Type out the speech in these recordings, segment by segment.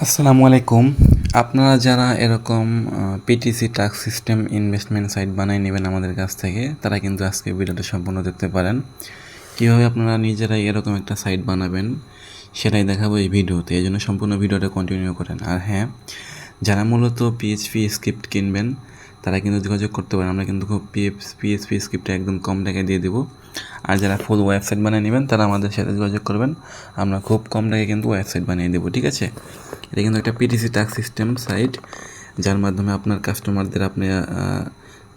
আসসালামু আলাইকুম। আপনারা যারা এরকম PTC tasks system investment site বানিয়ে নেবেন আমাদের কাছ থেকে, তারা কিন্তু আজকে ভিডিওটা সম্পূর্ণ দেখতে পারেন। কীভাবে আপনারা নিজেরাই এরকম একটা সাইট বানাবেন, সেটাই দেখাবো এই ভিডিওতে। এই জন্য সম্পূর্ণ ভিডিওটা কন্টিনিউ করেন। আর হ্যাঁ যারা মূলত পিএইচপি স্ক্রিপ্ট কিনবেন, তারা কিন্তু যোগাযোগ করতে পারেন। আমরা কিন্তু খুব পিএফ পিএইচপি স্ক্রিপ্টটা একদম কম টাকায় দিয়ে দেবো। আর যারা ফুল ওয়েবসাইট বানিয়ে নেবেন, তারা আমাদের সাথে যোগাযোগ করবেন। আমরা খুব কম টাকায় কিন্তু ওয়েবসাইট বানিয়ে দেবো, ঠিক আছে? এটা কিন্তু একটা পিটিসি টাক্স সিস্টেম সাইট যার মাধ্যমে আপনার কাস্টমারদের আপনি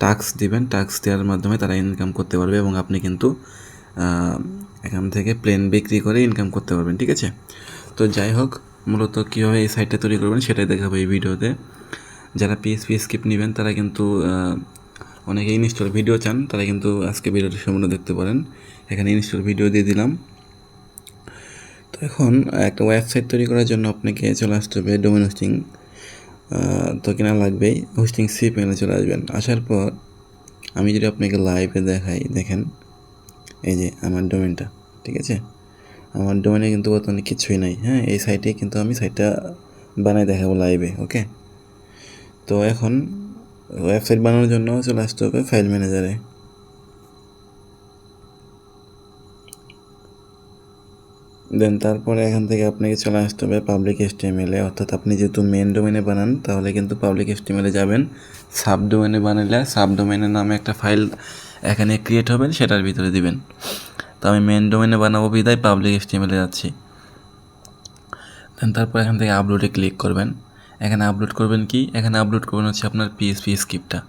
টাক্স দিবেন। টাক্স দেওয়ার মাধ্যমে তারা ইনকাম করতে পারবে এবং আপনি কিন্তু এখান থেকে প্লেন বিক্রি করে ইনকাম করতে পারবেন, ঠিক আছে? তো যাই হোক, মূলত কীভাবে এই সাইটটা তৈরি করবেন সেটাই দেখাবো এই ভিডিওতে। যারা পিএসপি স্কিপ নেবেন, তারা কিন্তু অনেকে ইনস্টল ভিডিও চান, তারা কিন্তু আজকে ভিডিওটা সম্পূর্ণ দেখতে পারেন। এখানে ইনস্টল ভিডিও দিয়ে দিলাম। তো এখন একটা ওয়েবসাইট তৈরি করার জন্য আপনাকে চলে আসতে হবে ডোমেন হোস্টিং। তো কেনা লাগবেই হোস্টিং সি প্যানেলে চলে আসবেন। আসার পর আমি যদি আপনাকে লাইভে দেখাই, দেখেন, এই যে আমার ডোমেনটা, ঠিক আছে? আমার ডোমেনে কিন্তু বর্তমানে কিছুই নাই হ্যাঁ? এই সাইটে কিন্তু আমি সাইটটা বানাই দেখাবো লাইভে ওকে তো এখন ওয়েবসাইট বানানোর জন্য চলে আসতে হবে ফাইল ম্যানেজারে দেন তারপরে এখান থেকে আপনাকে চলে আসতে হবে পাবলিক এস্টিমেলে অর্থাৎ আপনি যেহেতু মেন ডোমেনে বানান, তাহলে কিন্তু পাবলিক এস্টিমেলে যাবেন। সাব ডোমেনে বানালে সাব ডোমেনের নামে একটা ফাইল এখানে ক্রিয়েট হবে, সেটার ভিতরে দিবেন। তো আমি মেন ডোমেনে বানাবো বিদায় পাবলিক এস্টিমেলে যাচ্ছি। দেন তারপর এখান থেকে আপলোডে ক্লিক করবেন। এখানে আপলোড করবেন কি? এখানে আপলোড করবেন হচ্ছে আপনার পিএসপি স্ক্রিপ্টটা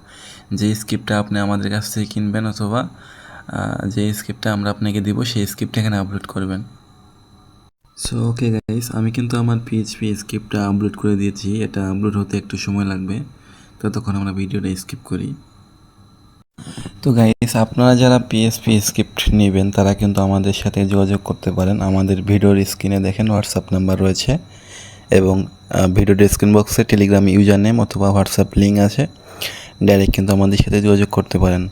যে স্ক্রিপ্টটা আপনি আমাদের কাছ থেকে কিনবেন অথবা যে স্ক্রিপ্টটা আমরা আপনাকে দিব, সেই স্ক্রিপ্টটা এখানে আপলোড করবেন। সো ওকে গাইস আমি কিন্তু আমার পিএইচপি স্ক্রিপ্টটা আপলোড করে দিয়েছি। এটা আপলোড হতে একটু সময় লাগবে। ততক্ষণ আমরা ভিডিওটা স্কিপ করি। তো গাইস আপনারা যারা পিএসপি স্ক্রিপ্ট নেবেন, তারা কিন্তু আমাদের সাথে যোগাযোগ করতে পারেন। আমাদের ভিডিওর স্ক্রিনে দেখেন হোয়াটসঅ্যাপ নাম্বার রয়েছে। এবং ভিডিও ডেসক্রিপশন বক্সে টেলিগ্রাম ইউজার নেম অথবা হোয়াটসঅ্যাপ লিঙ্ক আছে। ডাইরেক্ট কিন্তু আমাদের সাথে যোগাযোগ করতে পারেন।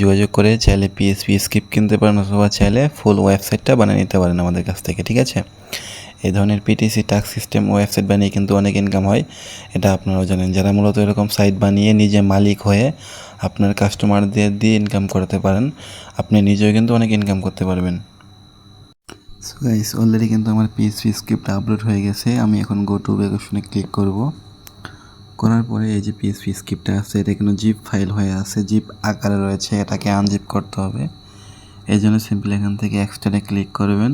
যোগাযোগ করে চাইলে পিএসপি স্ক্রিপ্ট কিনতে পারেন অথবা চাইলে ফুল ওয়েবসাইটটা বানিয়ে নিতে পারেন আমাদের কাছ থেকে, ঠিক আছে? এই ধরনের পিটিসি টাক্স সিস্টেম ওয়েবসাইট বানিয়ে কিন্তু অনেক ইনকাম হয়, এটা আপনারাও জানেন। যারা মূলত এরকম সাইট বানিয়ে নিজে মালিক হয়ে আপনার কাস্টমারদের দিয়ে ইনকাম করতে পারেন, আপনি নিজেও কিন্তু অনেক ইনকাম করতে পারবেন। সো গাইস অলরেডি কিন্তু আমার পিএসপি স্ক্রিপ্ট আপলোড হয়ে গেছে। আমি এখন গো টু অপশনে ক্লিক করব। করার পরে এই যে পিএসপি স্ক্রিপ্টটা আছে, এটা কিন্তু জিপ ফাইল হয়ে আছে। জিপ আকারে রয়েছে, এটাকে আনজিপ করতে হবে। এই জন্য সিম্পল এখান থেকে এক্সট্রাটে ক্লিক করবেন।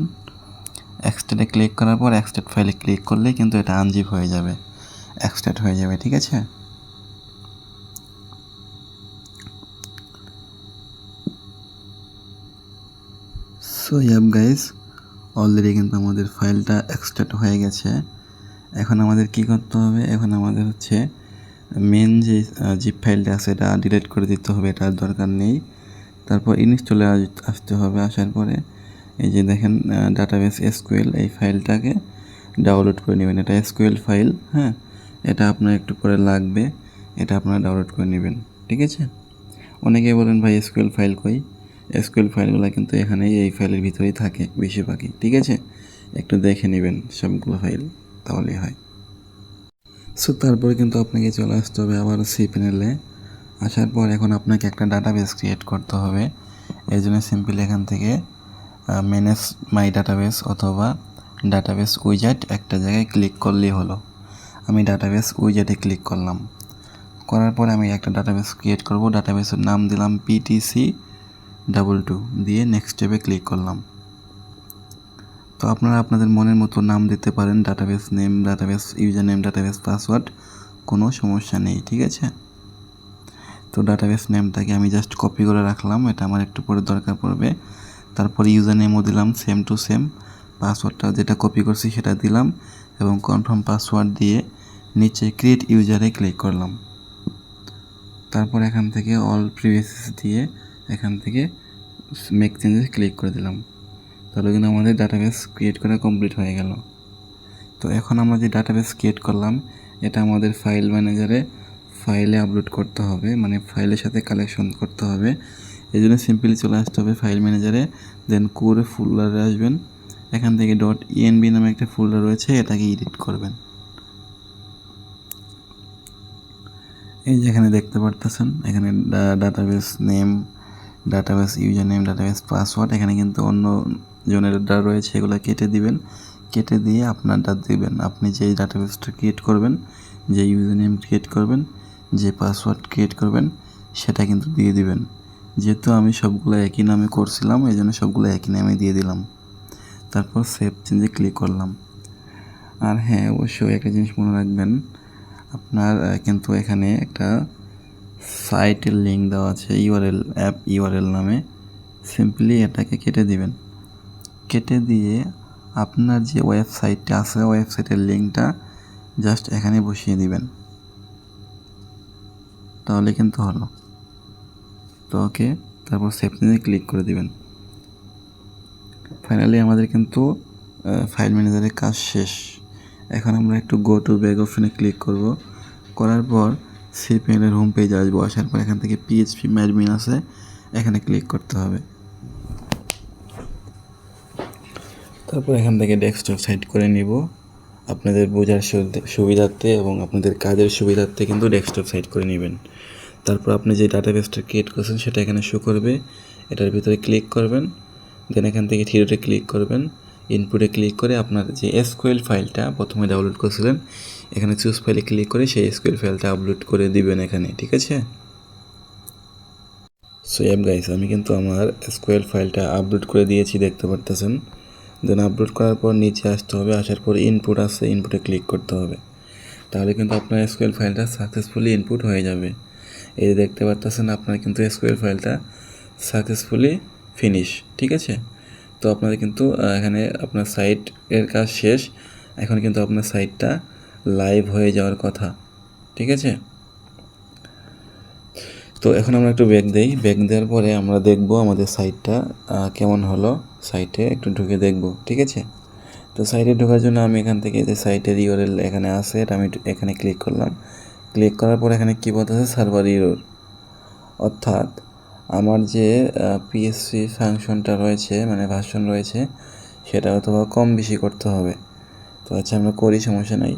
এক্সট্রাটে ক্লিক করার পর এক্সট্রাট ফাইলে ক্লিক করলে কিন্তু এটা আনজিপ হয়ে যাবে। এক্সট্রাট হয়ে যাবে, ঠিক আছে? সো ইয়াব গাইস অলরেডি কিন্তু আমাদের ফাইলটা এক্সট্রাক্ট হয়ে গেছে। এখন আমাদের কি করতে হবে? এখন আমাদের হচ্ছে মেন যে জিপ ফাইলটা আছে, এটা ডিলিট করে দিতে হবে, এটার দরকার নেই। তারপর ইনস্টলে আসতে হবে, আসার পরে এই যে দেখেন ডাটাবেস এসকিউএল এই ফাইলটাকে ডাউনলোড করে নেবেন। এটা এসকুয়েল ফাইল হ্যাঁ? এটা আপনার একটু পরে লাগবে, এটা আপনারা ডাউনলোড করে নেবেন। ঠিক আছে? অনেকে বলেন, ভাই এসকিউএল ফাইল কই? এসকিউএল ফাইলগুলো কিন্তু এখানেই এই ফাইলের ভিতরেই থাকে বেশিরভাগই, ঠিক আছে? একটু দেখে নেবেন সবগুলো ফাইল, তাহলেই হয়। সো তারপরে কিন্তু আপনাকে চলে আসতে হবে আবার সি প্যানেলে আসার পর এখন আপনাকে একটা ডাটাবেস ক্রিয়েট করতে হবে। এই জন্য সিম্পল এখান থেকে ম্যানেজ মাই ডাটাবেস অথবা ডাটাবেস উইজাট একটা জায়গায় ক্লিক করলেই হলো। আমি ডাটাবেস উইজাটে ক্লিক করলাম। করার পরে আমি একটা ডাটাবেস ক্রিয়েট করব। ডাটাবেসের নাম দিলাম পিটিসি ডাবল টু দিয়ে নেক্সট স্টেপে ক্লিক করলাম। তো আপনারা আপনাদের মনের মতো নাম দিতে পারেন database name database user name database password কোনো সমস্যা নেই, ঠিক আছে? তো ডাটাবেস নেমটাকে আমি জাস্ট কপি করে রাখলাম, এটা আমার একটু পরে দরকার পড়বে। তারপরে ইউজার নেমও দিলাম সেম টু সেম পাসওয়ার্ডটা যেটা কপি করছি সেটা দিলাম এবং কনফার্ম পাসওয়ার্ড দিয়ে নিচে ক্রিয়েট ইউজারে ক্লিক করলাম। তারপর এখান থেকে অল প্রিভিয়াস দিয়ে এখান থেকে মেক চেঞ্জে ক্লিক করে দিলাম। তাহলে কিন্তু আমাদের ডাটাবেস ক্রিয়েট করা কমপ্লিট হয়ে গেল। তো এখন আমরা যে ডাটাবেস ক্রিয়েট করলাম, এটা আমাদের ফাইল ম্যানেজারে ফাইলে আপলোড করতে হবে মানে ফাইলের সাথে কালেকশন করতে হবে। এই জন্য সিম্পলি চলে আসতে হবে ফাইল ম্যানেজারে দেন কোরে ফোল্ডারে আসবেন। এখান থেকে ডট ইএনবি নামে একটা ফোল্ডার রয়েছে, এটাকে এডিট করবেন। এই যে এখানে দেখতে পারতেছেন, এখানে database name database user name database password এখানে কিন্তু অন্য জনের ডা রয়েছে এগুলো কেটে দিবেন। কেটে দিয়ে আপনার আপনারটা দিবেন। আপনি যেই ডাটাবেসটা ক্রিয়েট করবেন, যে ইউজার নেম ক্রিয়েট করবেন, যে পাসওয়ার্ড ক্রিয়েট করবেন, সেটা কিন্তু দিয়ে দিবেন। যেহেতু আমি সবগুলো একই নামে করছিলাম এই জন্য সবগুলো একই নামে দিয়ে দিলাম। তারপর সেভ চেঞ্জে ক্লিক করলাম। আর হ্যাঁ অবশ্যই একটা জিনিস মনে রাখবেন, আপনার কিন্তু এখানে একটা সাইটের লিঙ্ক দেওয়া আছে ইউআরএল অ্যাপ ইউআরএল নামে। সিম্পলি এটাকে কেটে দিবেন। কেটে দিয়ে আপনার যে ওয়েবসাইটটা আছে ওয়েবসাইটের লিঙ্কটা জাস্ট এখানে বসিয়ে দিবেন। তাহলে কিন্তু হলো। তো ওকে, তারপর সেভটিনে ক্লিক করে দিবেন। ফাইনালি আমাদের কিন্তু ফাইল ম্যানেজারের কাজ শেষ। এখন আমরা একটু গো টু ব্যাগ অপশনে ক্লিক করব। করার পর সিপিএলের হোম পেজে আসব, আসার পর এখান থেকে পিএইচপি ম্যাডমিন আছে, এখানে ক্লিক করতে হবে। তারপর এখান থেকে ডেস্কটপ সাইড করে নিব। আপনাদের বোঝার সুবিধা- সুবিধার্থে এবং আপনাদের কাজের সুবিধার্থে কিন্তু ডেস্কটপ সাইড করে নেবেন। তারপর আপনি যে ডাটাবেসটা ক্রিয়েট করছেন, সেটা এখানে শো করবে। এটার ভিতরে ক্লিক করবেন। দেন এখান থেকে থিরোতে ক্লিক করবেন। ইনপুটে ক্লিক করে আপনার যে এসকিউএল ফাইলটা প্রথমে ডাউনলোড করেছিলেন এখানে চুজ ফাইলে ক্লিক করে সেই এসকিউএল ফাইলটা আপলোড করে দিবেন এখানে, ঠিক আছে? সো অ্যাপ গাইস আমি কিন্তু আমার এসকিউএল ফাইলটা আপলোড করে দিয়েছি, দেখতে পারতেছেন? দেন আপলোড করার পর নিচে আসতে হবে, আসার পর ইনপুট আছে ইনপুটে ক্লিক করতে হবে। তাহলে কিন্তু আপনার এসকিউএল ফাইলটা সাকসেসফুলি ইনপুট হয়ে যাবে। এই দেখতে পারতেছেন, আপনার কিন্তু এসকিউএল ফাইলটা সাকসেসফুলি ফিনিশ ঠিক আছে? তো আপনাদের কিন্তু এখানে আপনার সাইট এর কাজ শেষ। এখন কিন্তু আপনার সাইটটা লাইভ হয়ে যাওয়ার কথা, ঠিক আছে? তো এখন আমরা একটু ব্যাক দেই। ব্যাক দেওয়ার পরে আমরা দেখব আমাদের সাইটটা কেমন হলো সাইটে একটু ঢুকে দেখব, ঠিক আছে? তো সাইটে ঢোকার জন্য আমি এখান থেকে যে সাইটের ইউআরএল এখানে আছে, এটা আমি এখানে ক্লিক করলাম। ক্লিক করার পর এখানে কী বলতেছে সার্ভার ইউরোর অর্থাৎ আমার যে পিএসসি ফাংশনটা রয়েছে মানে ভার্সন রয়েছে, সেটা অথবা কম বেশি করতে হবে। তো আচ্ছা আমরা করি, সমস্যা নাই।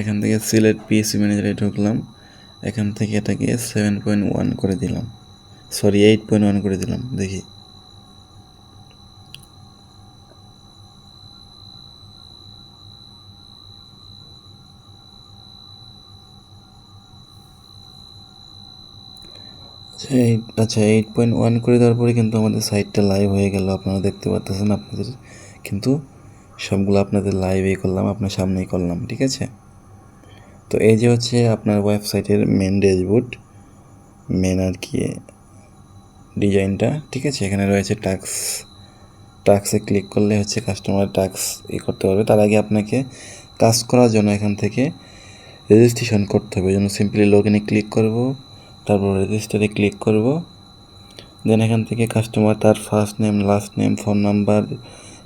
এখান থেকে সিলেট পিএসসি ম্যানেজারে ঢুকলাম। এখান থেকে এটাকে সেভেন পয়েন্ট ওয়ান করে দিলাম। সরি এইট পয়েন্ট ওয়ান করে দিলাম, দেখি। এইট আচ্ছা এইট পয়েন্ট ওয়ান করে দেওয়ার পরে কিন্তু আমাদের সাইটটা লাইভ হয়ে গেল, আপনারা দেখতে পাচ্ছেন আপনাদের। কিন্তু সবগুলো আপনাদের লাইভেই করলাম, আপনার সামনেই করলাম, ঠিক আছে? তো এই যে হচ্ছে আপনার ওয়েবসাইটের মেন ড্যাশবোর্ড মেন আর কি ডিজাইনটা, ঠিক আছে? এখানে রয়েছে টাক্স টাক্সে ক্লিক করলে হচ্ছে কাস্টমার টাক্স ই করতে পারবে। তার আগে আপনাকে কাজ করার জন্য এখান থেকে রেজিস্ট্রেশন করতে হবে। জন্য সিম্পলি লগ ইনে ক্লিক করব, তারপর রেজিস্টারে ক্লিক করব। দেন এখান থেকে কাস্টমার তার first name last name phone number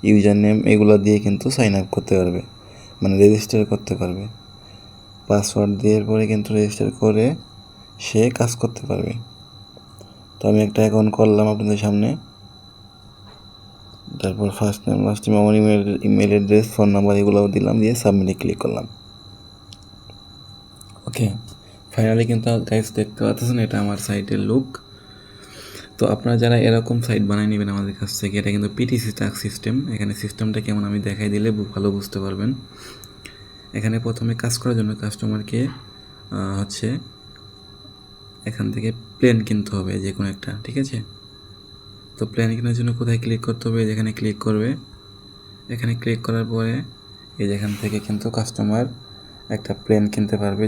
user name এগুলো দিয়ে কিন্তু সাইন আপ করতে পারবে। মানে রেজিস্টার করতে পারবে। পাসওয়ার্ড দেওয়ার পরে কিন্তু রেজিস্টার করে সে কাজ করতে পারবে। তো আমি একটা অ্যাকাউন্ট করলাম আপনাদের সামনে। তারপর ফার্স্ট নেম লাস্ট নেম আমার email email address phone number এগুলোও দিলাম, দিয়ে সাবমিটে ক্লিক করলাম। ওকে ফাইনালি কিন্তু গাইস দেখতে পাচ্ছেন, এটা আমার সাইটের লুক তো আপনারা যারা এরকম সাইট বানিয়ে নেবেন আমাদের কাছ থেকে, এটা কিন্তু পিটিসি টাক সিস্টেম এখানে সিস্টেমটা কেমন আমি দেখাই দিলে ভালো বুঝতে পারবেন। এখানে প্রথমে কাজ করার জন্য কাস্টমারকে হচ্ছে এখান থেকে প্লেন কিনতে হবে যে কোনো একটা, ঠিক আছে? তো প্লেন কেনার জন্য কোথায় ক্লিক করতে হবে? যেখানে ক্লিক করবে। এখানে ক্লিক করার পরে এই যেখান থেকে কিন্তু কাস্টমার একটা প্লেন কিনতে পারবে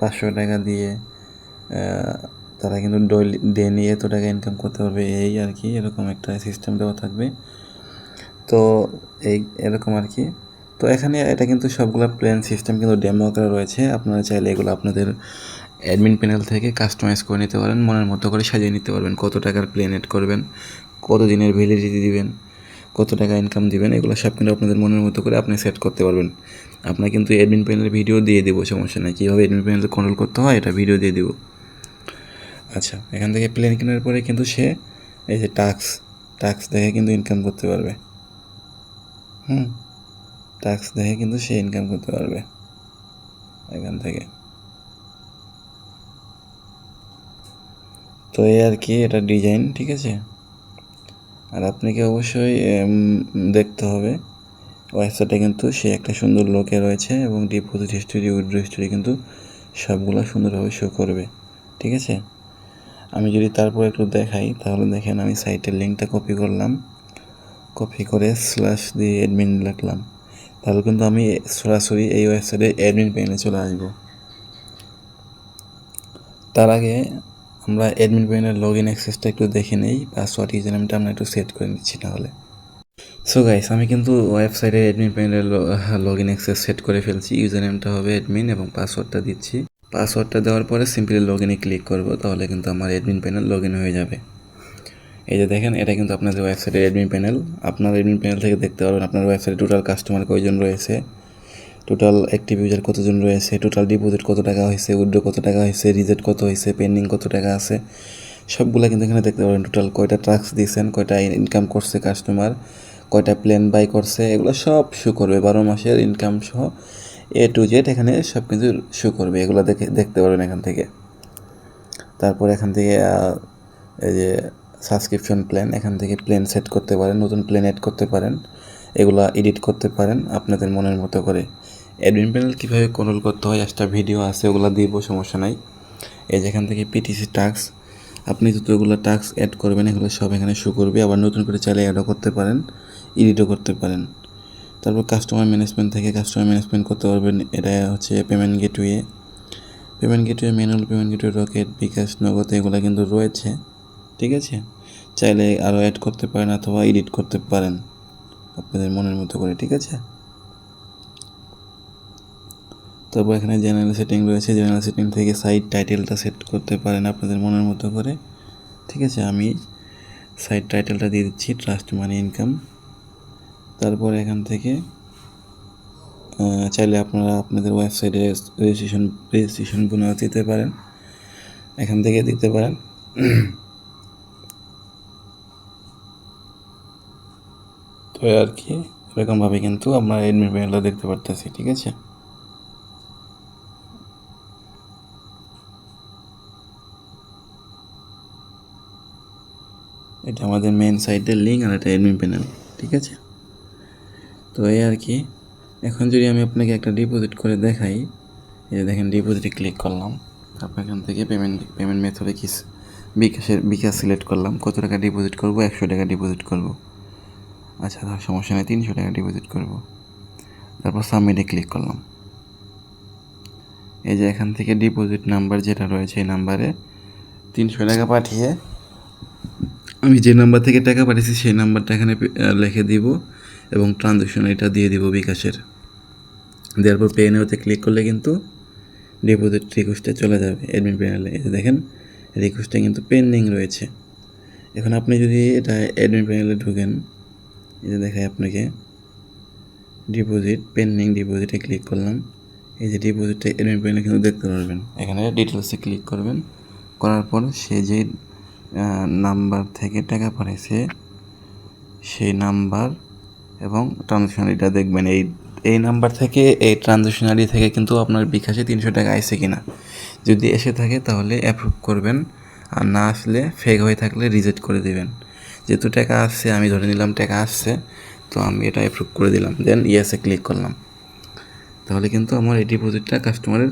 পাঁচশো টাকা দিয়ে তারা কিন্তু ডেলি এত টাকা ইনকাম করতে পারবে, এই আর কি, এরকম একটা সিস্টেম দেওয়া থাকবে। তো এই, এরকম আর কি তো এখানে এটা কিন্তু সবগুলো প্ল্যান সিস্টেম কিন্তু ডেমো আকারে রয়েছে। আপনারা চাইলে এগুলো আপনাদের অ্যাডমিন প্যানেল থেকে কাস্টমাইজ করে নিতে পারেন, মনের মতো করে সাজিয়ে নিতে পারবেন। কত টাকার প্ল্যান এড করবেন, কত দিনের ভ্যালিডিটি দিবেন, কত টাকা ইনকাম দিবেন, এগুলো সব কিন্তু আপনাদের মনের মতো করে আপনি সেট করতে পারবেন। আপনার কিন্তু অ্যাডমিন প্যানেলের ভিডিও দিয়ে দেবো, সমস্যা নেই। কীভাবে অ্যাডমিন প্যানেল কন্ট্রোল করতে হয়, এটা ভিডিও দিয়ে দেবো। আচ্ছা এখান থেকে প্লেন কেনার পরে কিন্তু সে এই যে টাক্স টাক্স দেখে কিন্তু ইনকাম করতে পারবে। হুম। ট্যাক্স দেখে কিন্তু সে ইনকাম করতে পারবে এখান থেকে। তো এই আর কি, এটা ডিজাইন ঠিক আছে? আর আপনাকে অবশ্যই দেখতে হবে। ওয়েবসাইটে কিন্তু সে একটা সুন্দর লোকে রয়েছে এবং ডিপোজিট হিস্টোরি উইথড্র হিস্টোরি কিন্তু সবগুলো সুন্দরভাবে শো করবে, ঠিক আছে? আমি যদি তারপর একটু দেখাই, তাহলে দেখেন আমি সাইটের লিঙ্কটা কপি করলাম। কপি করে স্ল্যাশ দিয়ে অ্যাডমিন লিখলাম। তাহলে কিন্তু আমি সরাসরি এই ওয়েবসাইটে অ্যাডমিন পেনে চলে আসব। তার আগে আমরা অ্যাডমিন পেনের লগ ইন অ্যাক্সেসটা একটু দেখে নেই পাসওয়ার্ড ইউজার নামটা আমরা একটু সেট করে নিচ্ছি তাহলে। সো গাইস আমি কিন্তু ওয়েবসাইটে অ্যাডমিন পেনের লগ ইন অ্যাক্সেস সেট করে ফেলছি। ইউজার নেমটা হবে অ্যাডমিন এবং পাসওয়ার্ডটা দিচ্ছি। পাসওয়ার্ডটা দেওয়ার পরে সিম্পলি লগ ইনে ক্লিক করব, তাহলে কিন্তু আমার অ্যাডমিন প্যানেল লগ ইন হয়ে যাবে। এই যে দেখেন, এটা কিন্তু আপনাদের ওয়েবসাইটের অ্যাডমিন প্যানেল আপনার অ্যাডমিন প্যানেল থেকে দেখতে পারবেন আপনার ওয়েবসাইটে টোটাল কাস্টমার কয়জন রয়েছে টোটাল অ্যাক্টিভ ইউজার কতজন রয়েছে টোটাল ডিপোজিট কত টাকা হয়েছে উইড্রো কত টাকা হয়েছে রিজেক্ট কত হয়েছে পেন্ডিং কত টাকা আছে, সবগুলো কিন্তু এখানে দেখতে পারেন টোটাল কয়টা ট্রাক্স দিয়েছেন, কয়টা ইনকাম করছে কাস্টমার কয়টা প্ল্যান বাই করছে, এগুলো সব শো করবে, বারো মাসের ইনকাম সহ এ টু জেড এখানে সব কিছু শো করবে, এগুলো দেখে, দেখতে পারবেন এখান থেকে। তারপর এখান থেকে এই যে সাবস্ক্রিপশন প্ল্যান, এখান থেকে প্ল্যান সেট করতে পারেন, নতুন প্ল্যান অ্যাড করতে পারেন, এগুলো এডিট করতে পারেন আপনাদের মনের মতো করে। অ্যাডমিন প্যানেল কীভাবে কন্ট্রোল করতে হয় একটা ভিডিও আছে, ওগুলো দিব সমস্যা নাই। এই যেখান থেকে পিটিসি টাস্ক আপনি যতগুলো টাস্ক অ্যাড করবেন, এগুলো সব এখানে শো করবে, আবার নতুন করে চাইলে অ্যাডও করতে পারেন এডিটও করতে পারেন। তারপর কাস্টমার ম্যানেজমেন্ট থেকে কাস্টমার ম্যানেজমেন্ট করতে পারবেন, এটা হচ্ছে payment gateway payment gateway manual payment gateway Rocket bKash, Nagad, এগুলো কিন্তু রয়েছে, ঠিক আছে? চাইলে আরও অ্যাড করতে পারেন অথবা এডিট করতে পারেন। আপনাদের মনের মতো করে, ঠিক আছে? তারপর এখানে জেনারেল সেটিং রয়েছে। জেনারেল সেটিং থেকে সাইট টাইটেলটা সেট করতে পারেন আপনাদের মনের মতো করে, ঠিক আছে? আমি সাইট টাইটেলটা দিয়ে দিচ্ছি ট্রাস্ট মানি ইনকাম তারপর এখান থেকে চাইলে আপনারা আপনাদের ওয়েবসাইটে রেজিস্ট্রেশন রেজিস্ট্রেশন দিতে পারেন। এখান থেকে দিতে পারেন। তো আর কি এরকমভাবে কিন্তু আমরা এডমিট প্যানেলটা দেখতে পারতেছি, ঠিক আছে? এটা আমাদের মেন সাইটের লিঙ্ক আর এটা এডমিন প্যানেল ঠিক আছে? তো এই আর কি এখন যদি আমি আপনাকে একটা ডিপোজিট করে দেখাই, এই দেখেন ডিপোজিটে ক্লিক করলাম, তারপর এখান থেকে পেমেন্ট পেমেন্ট মেথডে কি বিকাশের, বিকাশ সিলেক্ট করলাম, কত টাকা ডিপোজিট করব? একশো টাকা ডিপোজিট করব। আচ্ছা তার সমস্যা নেই, তিনশো টাকা ডিপোজিট করব। তারপর সাবমিটে ক্লিক করলাম। এই যে এখান থেকে ডিপোজিট নাম্বার যেটা রয়েছে এই নাম্বারে তিনশো টাকা পাঠিয়ে আমি যে নাম্বার থেকে টাকা পাঠিয়েছি সেই নাম্বারটা এখানে লিখে দিব এবং ট্রানজ্যাকশন এটা দিয়ে দিব বিকাশের। দেওয়ার পর পে নেওয়াতে ক্লিক করলে কিন্তু ডিপোজিট রিকোয়েস্টে চলে যাবে অ্যাডমিন প্যানেলে যে দেখেন রিকোয়েস্টটা কিন্তু পেন্ডিং রয়েছে। এখন আপনি যদি এটা অ্যাডমিন প্যানেলে ঢুকেন এই যে দেখায় আপনাকে। ডিপোজিট পেন্ডিং ডিপোজিটে ক্লিক করলাম। এই যে ডিপোজিটটা অ্যাডমিন প্যানেলে কিন্তু দেখতে পারবেন। এখানে ডিটেলসে ক্লিক করবেন। করার পর সে যে নাম্বার থেকে টাকা পাঠাইছে, সেই নাম্বার এবং ট্রানজেকশনারিটা দেখবেন। এই এই নাম্বার থেকে, এই ট্রানজেকশনারি থেকে কিন্তু আপনার বিকাশে তিনশো টাকা আসছে কিনা। যদি এসে থাকে তাহলে অ্যাপ্রুভ করবেন। আর না আসলে ফেক হয়ে থাকলে রিজেক্ট করে দেবেন। যেহেতু টাকা আসছে আমি ধরে নিলাম টাকা আসছে তো আমি এটা অ্যাপ্রুভ করে দিলাম। দেন ইয়েসে ক্লিক করলাম। তাহলে কিন্তু আমার এই ডিপোজিটটা কাস্টমারের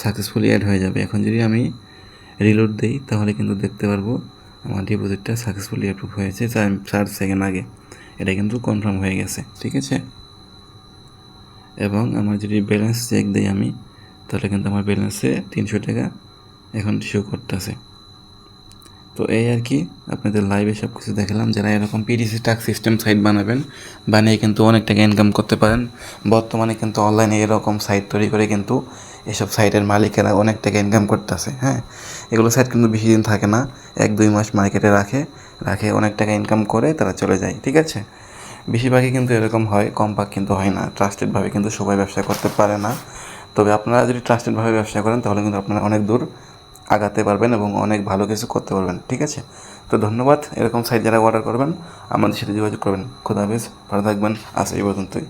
সাকসেসফুলি অ্যাড হয়ে যাবে। এখন যদি আমি রিলোড দিই, তাহলে কিন্তু দেখতে পারব আমার ডিপোজিটটা সাকসেসফুলি অ্যাপ্রুভ হয়েছে, চার সেকেন্ড আগে। এটা কিন্তু কনফার্ম হয়ে গেছে, ঠিক আছে? এবং আমার যদি ব্যালেন্স চেক দিই আমি, তাহলে কিন্তু আমার ব্যালেন্সে তিনশো টাকা এখন শো করতেছে। তো এই আর কি, আপনাদের লাইভে সব কিছু দেখালাম, যারা এরকম পিডিসি টাক সিস্টেম সাইট বানাবেন, বানিয়ে কিন্তু অনেক টাকা ইনকাম করতে পারেন। বর্তমানে কিন্তু অনলাইনে এরকম সাইট তৈরি করে কিন্তু এসব সাইটের মালিকেরা অনেক টাকা ইনকাম করতেছে হ্যাঁ? এগুলো সাইট কিন্তু বেশি দিন থাকে না, এক দুই মাস মার্কেটে রাখে রাখে অনেক টাকা ইনকাম করে তারা চলে যায়, ঠিক আছে? বেশিরভাগই কিন্তু এরকম হয় কম পাক কিন্তু হয় না ট্রাস্টেডভাবে কিন্তু সবাই ব্যবসা করতে পারে না। তবে আপনারা যদি ট্রাস্টেডভাবে ব্যবসা করেন, তাহলে কিন্তু আপনারা অনেক দূর আগাতে পারবেন এবং অনেক ভালো কিছু করতে পারবেন, ঠিক আছে? তো ধন্যবাদ, এরকম সাইজ যারা অর্ডার করবেন, আমাদের সাথে যোগাযোগ করবেন। খোদা বেশ ভালো থাকবেন, আজ এই পর্যন্তই।